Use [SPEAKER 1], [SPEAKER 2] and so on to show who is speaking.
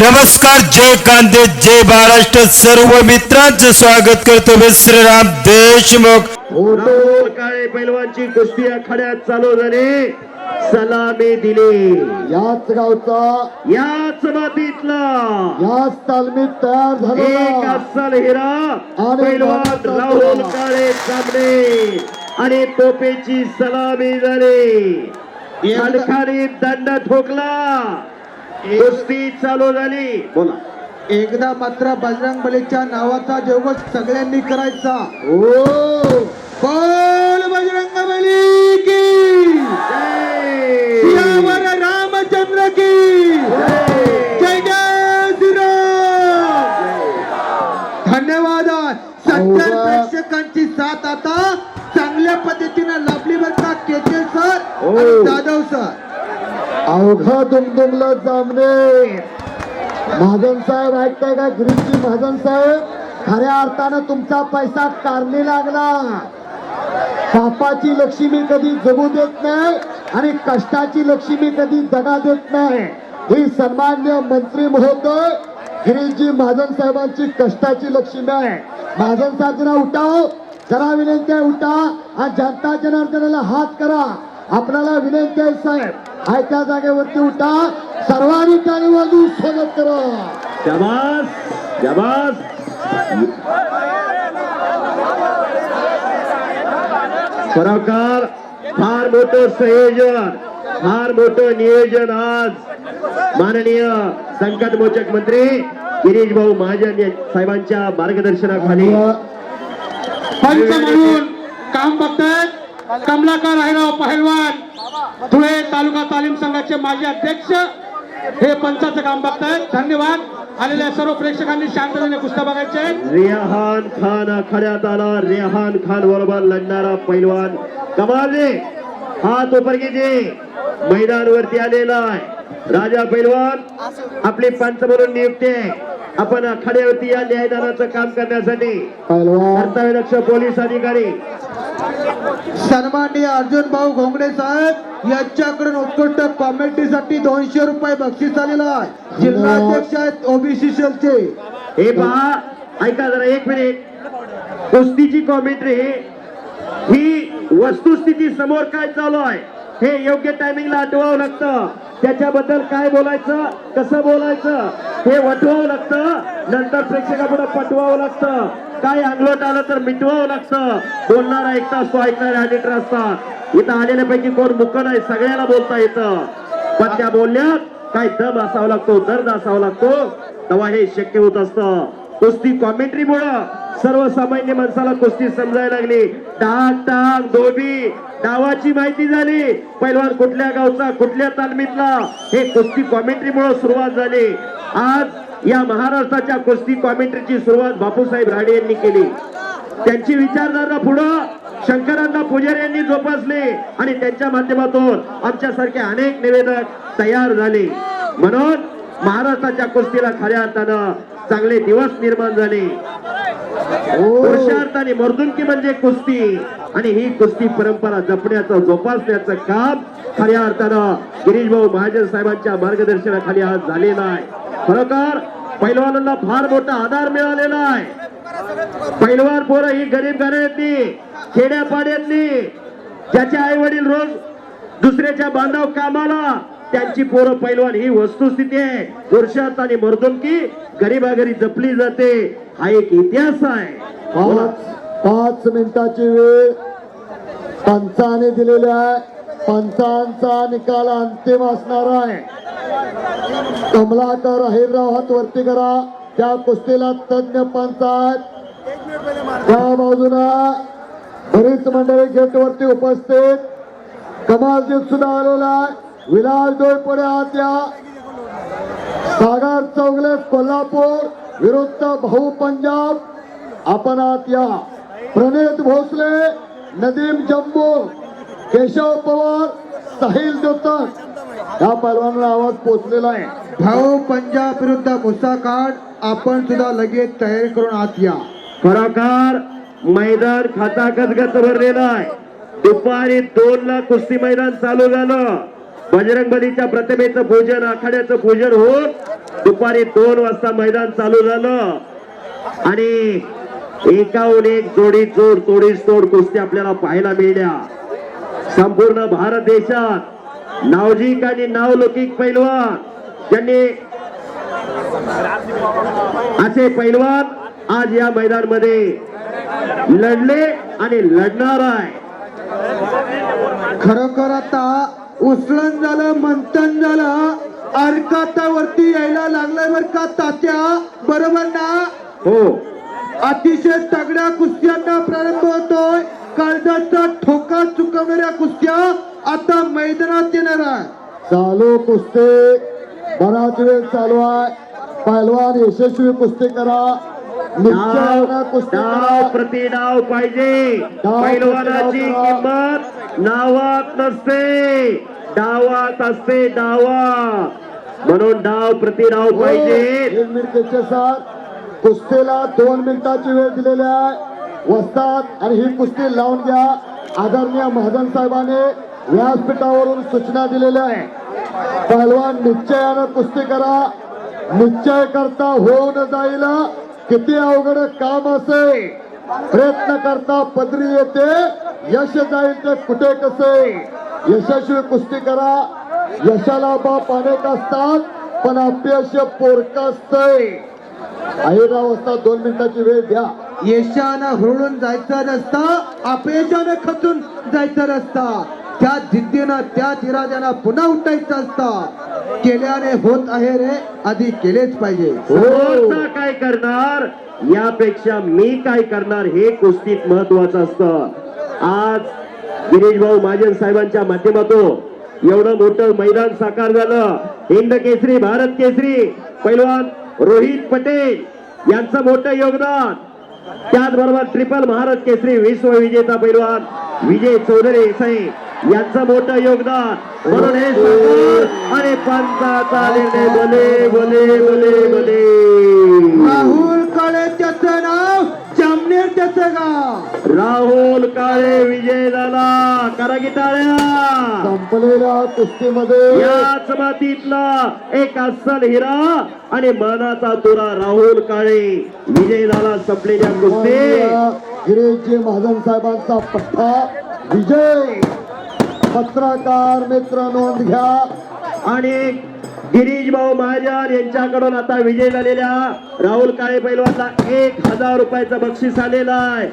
[SPEAKER 1] नमस्कार जय कांदे जय महाराष्ट्र. सर्व मित्रांचं स्वागत करतो मी श्रीराम देशमुख.
[SPEAKER 2] राहुल काळे पैलवानची कुस्ती आखाड्यात चालू झाली. सलामी दिली.
[SPEAKER 3] याच गावचा
[SPEAKER 2] याच मातीतला.
[SPEAKER 3] याच तालमीत तयार
[SPEAKER 2] अस्सल हिरा
[SPEAKER 3] आणि
[SPEAKER 2] पैलवान राहुल काळे सामने. आणि तोपेची सलामी झाली. खाली दंड ठोकला. कुस्ती चालू झाली. बोला.
[SPEAKER 4] एकदा मात्र बजरंग बलीच्या नावाचा जेवढ सगळ्यांनी करायचा.
[SPEAKER 3] ओ
[SPEAKER 4] बोल बजरंग बली की. रामचंद्र की. जय. जय श्रीराम. धन्यवाद. सत्तर. प्रेक्षकांची साथ आता चांगल्या पद्धतीने लाभली बर का केचल सर
[SPEAKER 2] हो.
[SPEAKER 4] जाधव सर.
[SPEAKER 3] अवघा दुमदुमला जामने महाजन साहेब ऐकताय का? गिरीशजी महाजन साहेब खऱ्या अर्थानं तुमचा पैसा कारणी लागला. पापाची लक्ष्मी कधी जगू देत नाही आणि कष्टाची लक्ष्मी कधी जगा देत नाही. ही सन्मान्य मंत्री महोदय गिरीशजी महाजन साहेबांची कष्टाची लक्ष्मी आहे. महाजन साहेब जरा उठाव. जरा विनंती आहे उठा. आणि जनता जनार्दनाला हात करा. आपल्याला विनंती आहे साहेब. आहे त्या जागेवरती उठा. सर्वांनी टाळी वाजवून स्वागत करा.
[SPEAKER 2] शाबास शाबास. खरोखर फार मोठं संयोजन फार मोठं नियोजन आज माननीय संकट मोचक मंत्री गिरीश भाऊ महाजन साहेबांच्या मार्गदर्शनाखाली.
[SPEAKER 4] पंच म्हणून काम बघतायत कमलाकर आहेराव पहलवान. धुळे तालुका तालीम संघाचे माजी अध्यक्ष हे पंचाचं काम बघतायत. धन्यवाद. आलेल्या सर्व प्रेक्षकांनी शांततेने कुस्त्या बघायचे
[SPEAKER 2] रेहान खान आखाड्यात आला रेहान खान बरोबर लढणारा पैलवान. कमाले हा तो परगीजी मैदानवरती आलेला आहे. राजा पैलवान आपली पंच म्हणून नियुक्ती आहे. आपण आखाड्यावरती या न्यायदानाचं काम करण्यासाठी
[SPEAKER 3] पहिलवान
[SPEAKER 2] कर्तव्यदक्ष पोलीस अधिकारी
[SPEAKER 4] सन्माननीय अर्जुन भाऊ घोंगडे साहेब यांच्याकडून उत्कृष्ट कॉमेंट्रीसाठी दोनशे रुपये बक्षीस आलेलं आहे. जिल्हाध्यक्ष आहेत ओबीसी सेलचे
[SPEAKER 2] हे पहा ऐका जरा एक मिनिट कुस्तीची कॉमेंट्री ही वस्तुस्थिती समोर काय चालू आहे? हे योग्य टायमिंगला आठवावं लागतं. त्याच्याबद्दल काय बोलायचं कसं बोलायचं हे वटवावं लागतं. नंतर प्रेक्षकापुढे पटवावं लागतं. काय अंगलोट आलं तर मिटवावं लागतं. बोलणारा एक तास तो ऐकणारे ऑडिटर असतात. इथं आलेल्यापैकी कोण मुकड आहे सगळ्याला बोलता येतं. पण त्या बोलण्यात काय दम असावा लागतो दर्द असावा लागतो. तेव्हा हे शक्य होत असतं. कुस्ती कॉमेंट्री मुळे सर्वसामान्य माणसाला कुस्ती समजायला लागली. टाक टाक धोबी डावाची माहिती झाली. पैलवान कुठल्या गावचा कुठल्या तालमीतला? हे कुस्ती कॉमेंट्री मुळे सुरुवात झाली. आज या महाराष्ट्राच्या कुस्ती कॉमेंट्रीची सुरुवात बापूसाहेब राडे यांनी केली. त्यांची विचारधारा पुढं शंकरांना पुजारी यांनी जोपासले आणि त्यांच्या माध्यमातून आमच्यासारखे अनेक निवेदक तयार झाले. म्हणून महाराष्ट्राच्या कुस्तीला खऱ्या अर्थानं चांगले दिवस निर्माण झाले. अर्थाने मर्दुंकी म्हणजे कुस्ती आणि ही कुस्ती परंपरा जपण्याचं जोपासण्याचं काम खऱ्या अर्थानं गिरीश भाऊ महाजन साहेबांच्या मार्गदर्शनाखाली आज झालेला आहे. खरोखर पैलवानांना फार मोठा आधार मिळालेला आहे. पैलवान पोरं ही गरीब घरातली खेड्यापाड्यातली ज्याचे आई वडील रोज दुसऱ्याच्या बांधव कामाला त्यांची पोरं पैलवान ही वस्तुस्थिती आहे. पुरुषात आणि मर्दुमकी गरीबागरी जपली जाते. हा एक इतिहास आहे.
[SPEAKER 3] पाच पाच मिनिटाची वेळ पंचाने दिलेली आहे. पंचांचा निकाल अंतिम असणार आहे. कमलाकर अहिरराव हात वरती करा. त्या कुस्तीला तज्ञ पंच आहेत. त्या बाजूला बरीच मंडळी गेट वरती उपस्थित. कमालजीत सुद्धा आलेला आहे. विलास डोळपुढे आत या सागर चौगले कोल्हापूर विरुद्ध भाऊ पंजाब आपण आत या. प्रणित भोसले नदीम जम्बो केशव पवार साहिल जोतक या पैलवानाला आवाज पोचलेला आहे.
[SPEAKER 4] भाऊ पंजाब विरुद्ध मुसा कार्ड आपण सुद्धा लगेच तयारी करून आत या.
[SPEAKER 2] खरोखर मैदान खाता गजगज भरलेलं आहे. दुपारी दोन ला कुस्ती मैदान चालू झालं. बजरंगबलीच्या प्रतिमेचं पूजन आखाड्याचं पूजन होत दुपारी दोन वाजता मैदान चालू झालं. आणि एकाहून एक जोडी जोड तोडीस तोड कुस्ती आपल्याला पाहायला मिळल्या. संपूर्ण भारत देशात नावजिक आणि नावलौकिक पैलवान ज्यांनी असे पैलवान आज या मैदानमध्ये लढले आणि लढणार आहे.
[SPEAKER 3] खरोखर आता उचलन झालं मंथन झालं. अर्काता वरती यायला लागलाय बर का तात्या? बरोबर ना?
[SPEAKER 2] हो.
[SPEAKER 3] अतिशय तगड्या कुस्त्यांना प्रारंभ होतोय. काळजाचा ठोका चुकवणाऱ्या कुस्त्या आता मैदानात येणार आहे चालू कुस्ती. बराच वेळ चालू आहे. पहिलवान यशस्वी कुस्ती करा.
[SPEAKER 2] डाव डाव प्रति डाव पाहिजे.
[SPEAKER 3] डाव
[SPEAKER 2] पैलवानाची
[SPEAKER 3] डाव.
[SPEAKER 2] किंमत नावात नसते. डावात असते डावात म्हणून डाव प्रति डाव पाहिजे.
[SPEAKER 3] मिनिट त्याचे साथ. कुस्तीला दोन मिनिटाची वेळ दिलेली आहे. वस्तात आणि ही कुस्ती लावून घ्या. आदरणीय महाजन साहेबांनी व्यासपीठावरून सूचना दिलेल्या आहे. पहलवान निश्चयानं कुस्ती करा. निश्चय करता होऊन जाईल. किती अवघड काम असे? प्रयत्न करता पदरी येते यश जाईल ते कुठे कसे? यशस्वी कुस्ती करा. यशाला बाप अनेक असतात पण अपयश पोरक असतंय. आईराव वाजता दोन मिनिटाची वेळ द्या.
[SPEAKER 5] यशानं हुरळून जायचा रस्ता अपयशानं खचून जायचा रस्ता. त्या जिद्दीनं त्या इराद्यानं पुन्हा उठायचं असतं. केल्याने होत आहे रे आधी केलेच पाहिजे.
[SPEAKER 2] समोरचा काय करणार? यापेक्षा मी काय करणार हे कुस्तीत महत्वाचं असतं. आज गिरीश भाऊ महाजन साहेबांच्या माध्यमातून एवढं मोठं मैदान साकार झालं. हिंद केसरी भारत केसरी पैलवान रोहित पटेल यांचं मोठं योगदान. त्याचबरोबर ट्रिपल महाराज केसरी विश्व विजेता पैलवान विजय चौधरी साहेब. यांचं मोठं योगदान. म्हणून हे सरकार आणि पंचाचा निर्णय बोले बोले बोले बोले.
[SPEAKER 5] राहुल काळे त्याचं नाव जामनेर त्याचं गाव.
[SPEAKER 2] राहुल काळे विजय झाला. करा की टाळ्या
[SPEAKER 3] संपलेल्या कुस्तीमध्ये.
[SPEAKER 2] याच मातीतला एक अस्सल हिरा आणि मानाचा तुरा राहुल काळे. विजय झाला संपलेल्या कुस्ती.
[SPEAKER 3] गिरीशजी महाजन साहेबांचा पठ्ठा विजय! पत्रकार मित्र नोंद घ्या.
[SPEAKER 2] आणि गिरीश भाऊ महाजन यांच्याकडून आता विजय झालेल्या राहुल काळे पैलवानला एक हजार रुपयाचं बक्षीस आलेलं आहे.